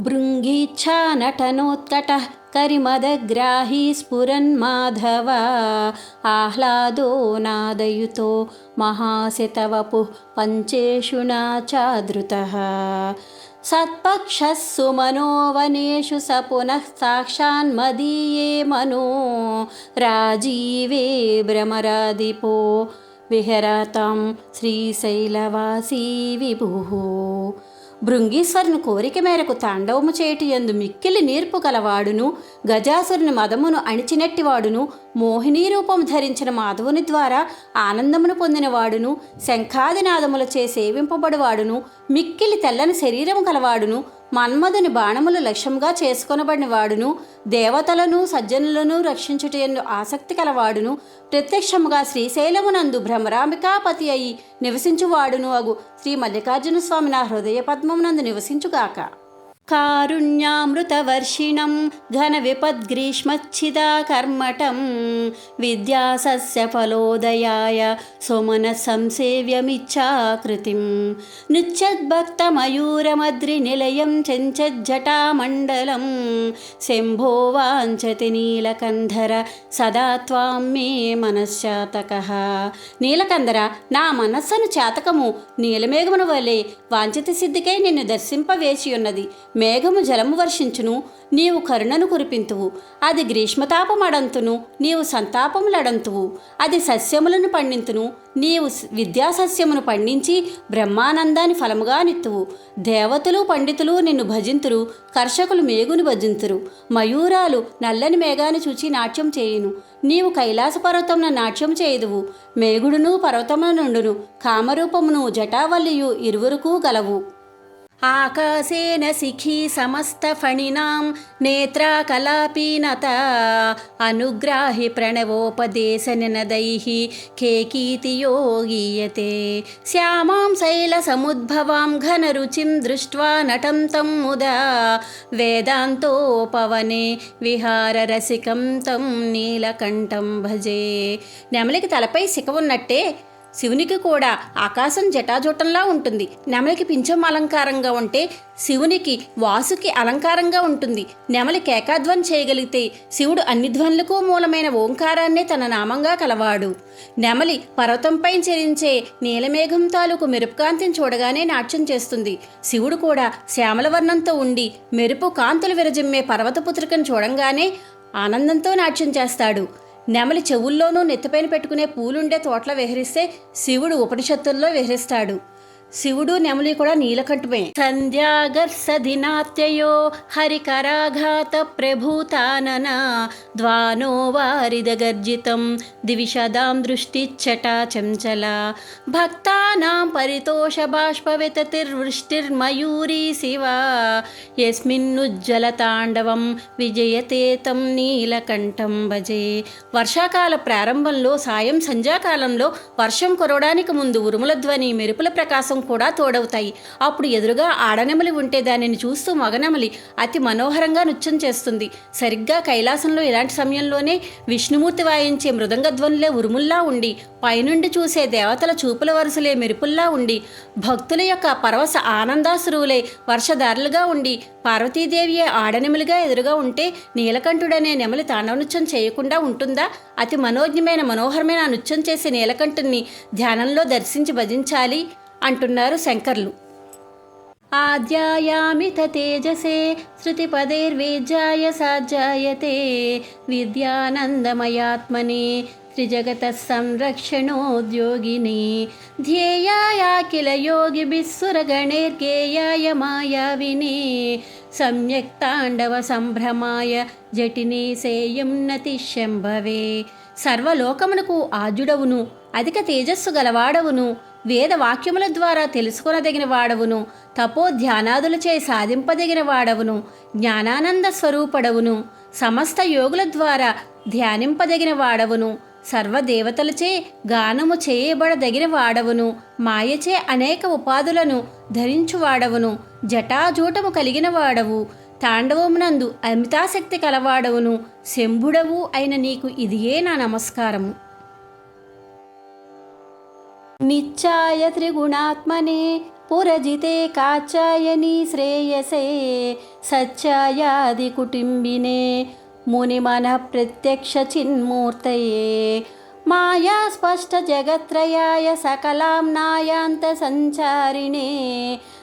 भृङ्गीच्छानटनोत्कटः करिमदग्राही स्फुरन्माधव आह्लादो नादयुतो महासितवपुः पञ्चेषु नाचादृतः। सत्पक्षः सुमनोवनेषु स पुनः साक्षान्मदीये मनो। राजीवे भ्रमरादिपो विहरतं श्रीशैलवासी विभुः। భృంగీశ్వరుని కోరిక మేరకు తాండవము చేయుటి ఎందు మిక్కిలి నేర్పు గలవాడును గజాసురుని మదమును అణిచినట్టివాడును మోహినీ రూపం ధరించిన మాధవుని ద్వారా ఆనందమును పొందినవాడును శంఖాదినాదములచే సేవింపబడివాడును మిక్కిలి తెల్లని శరీరము గలవాడును మన్మధుని బాణములు లక్ష్యంగా చేసుకొనబడిన వాడును దేవతలను సజ్జనులను రక్షించుటయందు ఆసక్తి కలవాడును ప్రత్యక్షముగా శ్రీశైలమునందు భ్రమరాంబికాపతి అయి నివసించువాడును అగు. శ్రీ మల్లికార్జున స్వామి నా హృదయ పద్మమునందు నివసించుగాక. కారుణ్యామృతవర్షిణం ఘన విపద్గ్రీష్మచ్చిదా విద్యాసస్య ఫలోదయాయ సుమన సంసేవ్యమిచ్చాకృతిం నృత్యద్భక్తమయూరమద్రి నిలయం చెంచజ్జటామండలం శంభో వాంఛతి నీలకంధర సదా త్వాం మే మనశ్చాతక నీలకంధర నా మనస్సును చాతకము నీలమేఘమును వలె వాంఛిత సిద్ధికై నిన్ను దర్శింపవేసి ఉన్నది మేఘము జలము వర్షించును నీవు కరుణను కురిపింతువు. అది గ్రీష్మతాపమడంతును నీవు సంతాపములడంతువు. అది సస్యములను పండింతును నీవు విద్యాసస్యమును పండించి బ్రహ్మానందాన్ని ఫలముగా నిత్తువు. దేవతలు పండితులు నిన్ను భజింతురు కర్షకులు మేగును భజింతురు. మయూరాలు నల్లని మేఘాన్ని చూచి నాట్యం చేయును. నీవు కైలాస పర్వతమున నాట్యం చేయుదువు. మేఘుడును పర్వతమున నుండును కామరూపమును జటావల్లియు ఇరువురుకు గలవు. ఆకాశేన శిఖీ సమస్తఫణినాం నేత్రాకలాపీనత అనుగ్రాహి ప్రణవోపదేశనినदैः కేకీతి యోగీయతే. శ్యామాం శైలసముద్భవాం ఘనరుచిం దృష్ట్వా నటం తం ముదా. వేదాంతోపవనే విహారరసికం తం నీలకంఠం భజే. నెమలికి తలపై శిఖ ఉన్నట్టే శివునికి కూడా ఆకాశం జటాజూటంలా ఉంటుంది. నెమలికి పింఛం అలంకారంగా ఉంటే శివునికి వాసుకి అలంకారంగా ఉంటుంది. నెమలి కేకాధ్వని చేయగలిగితే శివుడు అన్ని ధ్వనులకు మూలమైన ఓంకారాన్నే తన నామంగా కలవాడు. నెమలి పర్వతంపై చెరించే నీలమేఘం తాలూకు మెరుపుకాంతిని చూడగానే నాట్యం చేస్తుంది. శివుడు కూడా శ్యామల వర్ణంతో ఉండి మెరుపు కాంతులు విరజిమ్మే పర్వతపుత్రికను చూడంగానే ఆనందంతో నాట్యం చేస్తాడు. నెమలి చెవుల్లోనూ నెత్తిపైన పెట్టుకునే పూలుండే తోటలో విహరిస్తే శివుడు ఉపనిషత్తుల్లో విహరిస్తాడు. శివుడు నెమలి కూడా నీలకంఠమే సంధ్యాగర్సధినాత్యయో హరికరాఘాత ప్రభూతానన ద్వానో వారిదగర్జితం దివిషదాం చటా చంచల. భక్తానాం పరితోష బాష్పవితతిర్వృష్టిర్మయూరీ శివ. యస్మిన్నుజ్జల తాండవం విజయతే తం నీలకంఠం భజే. వర్షాకాల ప్రారంభంలో సాయం సంధ్యాకాలంలో వర్షం కురవడానికి ముందు ఉరుముల ధ్వని మెరుపుల ప్రకాశం కూడా తోడవుతాయి. అప్పుడు ఎదురుగా ఆడనెమలి ఉంటే దానిని చూస్తూ మగనెమలి అతి మనోహరంగా నృత్యం చేస్తుంది. సరిగ్గా కైలాసంలో ఇలాంటి సమయంలోనే విష్ణుమూర్తి వాయించే మృదంగధ్వనులే ఉరుముల్లా ఉండి పైనుండి చూసే దేవతల చూపుల వరుసలే మెరుపుల్లా ఉండి భక్తుల యొక్క పరవశ ఆనందాసురువులే వర్షధారులుగా ఉండి పార్వతీదేవియే ఆడనెమలిగా ఎదురుగా ఉంటే నీలకంఠుడనే నెమలి తాండవనృత్యం చేయకుండా ఉంటుందా? అతి మనోజ్ఞమైన మనోహరమైన ఆ నృత్యం చేసే నీలకంఠుణ్ణి ధ్యానంలో దర్శించి భజించాలి. అంటున్నారు శంకర్లు. ఆధ్యాయామిత తేజసే శృతిపదేర్వేజ్యాయ సాధ్యాయతే విద్యానందమయాత్మని త్రిజగత సంరక్షణోద్యోగిని. ధ్యేయాకిల యోగిభిస్సురగణైర్గేయాయ మాయావినే. సమ్యక్ తాండవ సంభ్రమాయ జటిని సేయం శంభవే. సర్వలోకమునకు ఆజుడవును అధిక తేజస్సు గలవాడవును వేద వాక్యముల ద్వారా తెలుసుకొనదగిన వాడవును తపో ధ్యానాదులచే సాధింపదగిన వాడవును జ్ఞానానంద స్వరూపడవును సమస్త యోగుల ద్వారా ధ్యానింపదగిన వాడవును సర్వదేవతలచే గానము చేయబడదగిన వాడవును మాయచే అనేక ఉపాధులను ధరించువాడవును జటాజూటము కలిగిన వాడవు తాండవమునందు అమితాశక్తి కలవాడవును శంభుడవు అయిన నీకు ఇదియే నా నమస్కారము. నిత్యాయ త్రిగుణాత్మనే పురజితే కాచాయని శ్రేయసే సత్యాయాది కుటుంబినే మునిమన ప్రత్యక్ష చిన్మూర్తయే. మాయా స్పష్ట జగత్రయాయ సకలాంనాయాంత సంచారిణే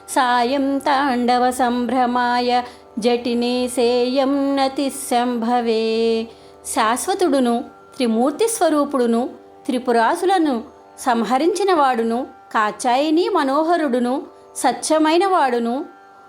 సాయం తాండవ సంభ్రమాయ జటినే సేయం నతి సంభవే శాశ్వతుడును త్రిమూర్తి స్వరూపుడును త్రిపురాసులను సంహరించిన వాడును కాచాయిని మనోహరుడును సత్యమైన వాడును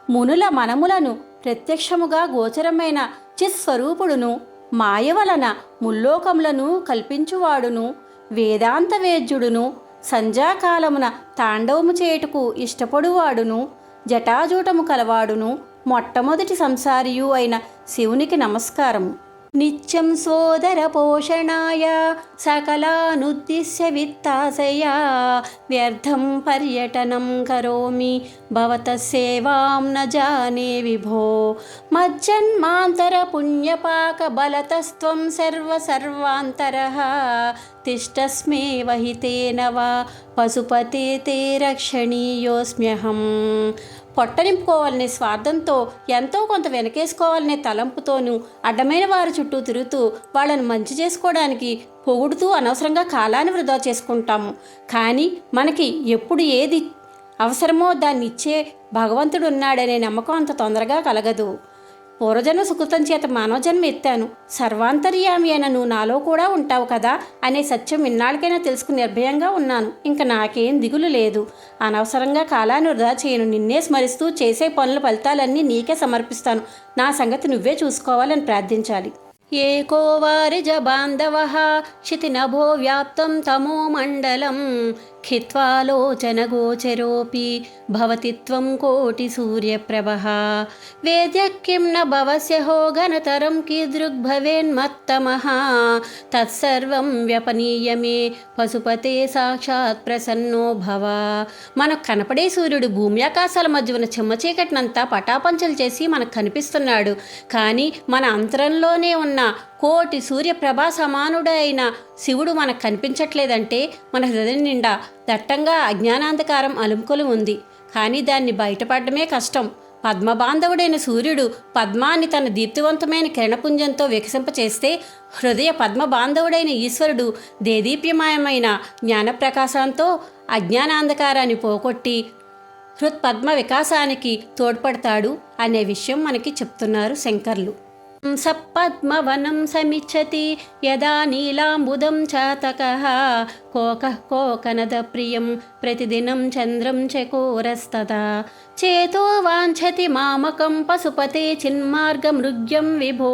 మునుల మనములను ప్రత్యక్షముగా గోచరమైన చిస్వరూపుడును మాయ వలన ముల్లోకములను కల్పించువాడును వేదాంత వేద్యుడును సంధ్యాకాలమున తాండవము చేయుటకు ఇష్టపడువాడును జటాజూటము కలవాడును మొట్టమొదటి సంసారియు అయిన శివునికి నమస్కారము. నిత్యం సోదర పోషణాయ సకలానుద్దిశ్య విత్తాశయా వ్యర్థం పర్యటనం కరోమి భవత సేవాం న జానే విభో. మజ్జన్మాంతర పుణ్యపాక బలతస్త్వం సర్వ సర్వాంతర తిష్టస్మే వహితేన వా పశుపతే తే రక్షణీయోస్మ్యహం. పొట్ట నింపుకోవాలనే స్వార్థంతో ఎంతో కొంత వెనకేసుకోవాలనే తలంపుతోనూ అడ్డమైన వారి చుట్టూ తిరుగుతూ వాళ్ళను మంచి చేసుకోవడానికి పొగుడుతూ అనవసరంగా కాలాన్ని వృధా చేసుకుంటాము. కానీ మనకి ఎప్పుడు ఏది అవసరమో దాన్ని ఇచ్చే భగవంతుడు ఉన్నాడనే నమ్మకం అంత తొందరగా కలగదు. పూర్వజన్మ సుకృతం చేత మానవజన్మ ఎత్తాను. సర్వాంతర్యామి అయిన నువ్వు నాలో కూడా ఉంటావు కదా అనే సత్యం ఇన్నాళ్ళకైనా తెలుసుకుని నిర్భయంగా ఉన్నాను. ఇంకా నాకేం దిగులు లేదు. అనవసరంగా కాలాన్ని వృధా చేయను. నిన్నే స్మరిస్తూ చేసే పనుల ఫలితాలన్నీ నీకే సమర్పిస్తాను. నా సంగతి నువ్వే చూసుకోవాలని ప్రార్థించాలి. ఏకో వారిజ బాంధవ క్షితినభో వ్యాప్తం తమో మండలం. ఖిత్వాలోచనగోచరోపి भवति त्वं కోటి సూర్యప్రభ. किं न న हो घनतरं कीदृग्भवेन्मत्तमः तत्सर्वं తత్సర్వం मे పశుపతే సాక్షాత్ ప్రసన్నో భవ. మనకు కనపడే సూర్యుడు భూమి ఆకాశాల మధ్య ఉన్న చిమ్మ చీకటినంతా పటాపంచలు చేసి మనకు కనిపిస్తున్నాడు. కానీ మన అంతరంలోనే ఉన్న కోటి సూర్యప్రభా సమానుడైన శివుడు మనకు కనిపించట్లేదంటే మన హృదయం నిండా దట్టంగా అజ్ఞానాంధకారం అలుముకొని ఉంది. కానీ దాన్ని బయటపడమే కష్టం. పద్మబాంధవుడైన సూర్యుడు పద్మాన్ని తన దీప్తివంతమైన కిరణపుంజంతో వికసింపచేస్తే హృదయ పద్మబాంధవుడైన ఈశ్వరుడు దేదీప్యమయమైన జ్ఞానప్రకాశంతో అజ్ఞానాంధకారాన్ని పోగొట్టి హృత్పద్మ వికాసానికి తోడ్పడతాడు అనే విషయం మనకి చెప్తున్నారు శంకర్లు. సపద్మవనం సమిచ్చతి యదా నీలాంబుదం చాతకः కోకः కోకనద ప్రియం ప్రతిదినం చంద్రం చకోరస్తదా చేతో వాంఛతి మామకం పశుపతే చిన్మార్గమృగ్యం విభో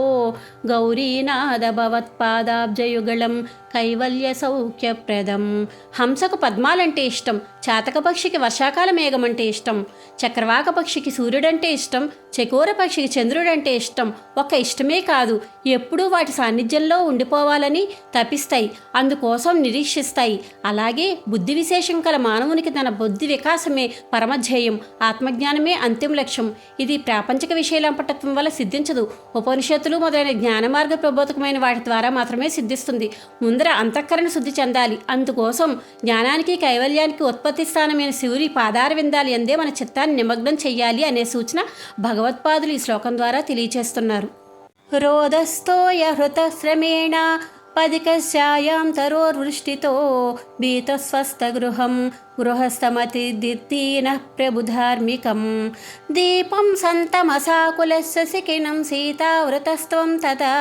గౌరీనాద భవత్పాదాబ్జయుగళం కైవల్య సౌఖ్యప్రదం. హంసకు పద్మాలంటే ఇష్టం చాతక పక్షికి వర్షాకాల మేఘం అంటే ఇష్టం చక్రవాక పక్షికి సూర్యుడంటే ఇష్టం చకోర పక్షికి చంద్రుడంటే ఇష్టం. ఒక ఇష్టమే కాదు ఎప్పుడూ వాటి సాన్నిధ్యంలో ఉండిపోవాలని తపిస్తాయి అందుకోసం నిరీక్షిస్తాయి. అలాగే బుద్ధి విశేషం కల మానవునికి తన బుద్ధి వికాసమే పరమధ్యేయం ఆత్మజ్ఞానమే అంతిమ లక్ష్యం. ఇది ప్రాపంచిక విషయలంపటత్వం వల్ల సిద్ధించదు. ఉపనిషత్తులు మొదలైన జ్ఞాన మార్గ ప్రబోధకమైన వాటి ద్వారా మాత్రమే సిద్ధిస్తుంది. ముందర అంతఃకరణ శుద్ధి చెందాలి. అందుకోసం జ్ఞానానికి కైవల్యానికి ఉత్పత్తి స్థానమైన శివుని పాదార విందాలి అందే మన చిత్తాన్ని నిమగ్నం చెయ్యాలి అనే సూచన భగవత్పాదులు ఈ శ్లోకం ద్వారా తెలియచేస్తున్నారు. రోదస్థోయ హృతశ్రమేణ పదికస్యాయాం తరోర్వృష్టితో భీతస్వస్థగృహం గృహస్థమతిదిత్తీన ప్రభుధార్మికం. దీపం సంతమసాకులస్య శిఖినం సీతావృతస్త్వం తదా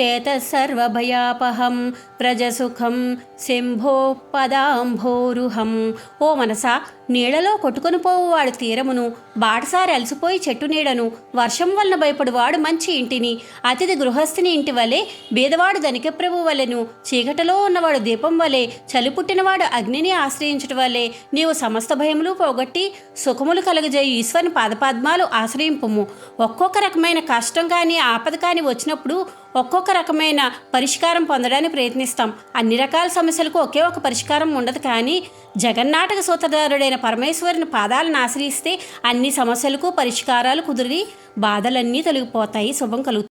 చేతసర్వభయాపహం ప్రజసుఖం శంభో పదాంభోరుహం ఓ మనసా నీళ్ళలో కొట్టుకుని పోవువాడు తీరమును బాటసారి అలసిపోయి చెట్టు నీడను వర్షం వలన భయపడువాడు మంచి ఇంటిని అతిథి గృహస్థిని ఇంటి వలె బీదవాడు ధనిక ప్రభు వలెను చీకటలో ఉన్నవాడు దీపం వలె చలి పుట్టినవాడు అగ్నిని ఆశ్రయించటం వలె నీవు సమస్త భయములు పోగొట్టి సుఖములు కలుగజేయు. ఈశ్వరుని పాదపద్మాలు ఆశ్రయింపుము. ఒక్కొక్క రకమైన కష్టం కానీ ఆపద కానీ వచ్చినప్పుడు ఒక్కొక్క రకమైన పరిష్కారం పొందడానికి ప్రయత్నిస్తాం. అన్ని రకాల సమస్యలకు ఒకే ఒక పరిష్కారం ఉండదు కానీ జగన్నాటక సూత్రధారుడైన పరమేశ్వరుని పాదాలను ఆశ్రయిస్తే అన్ని సమస్యలకు పరిష్కారాలు కుదిరి బాధలన్నీ తొలగిపోతాయి. శుభం కలుగుతుంది.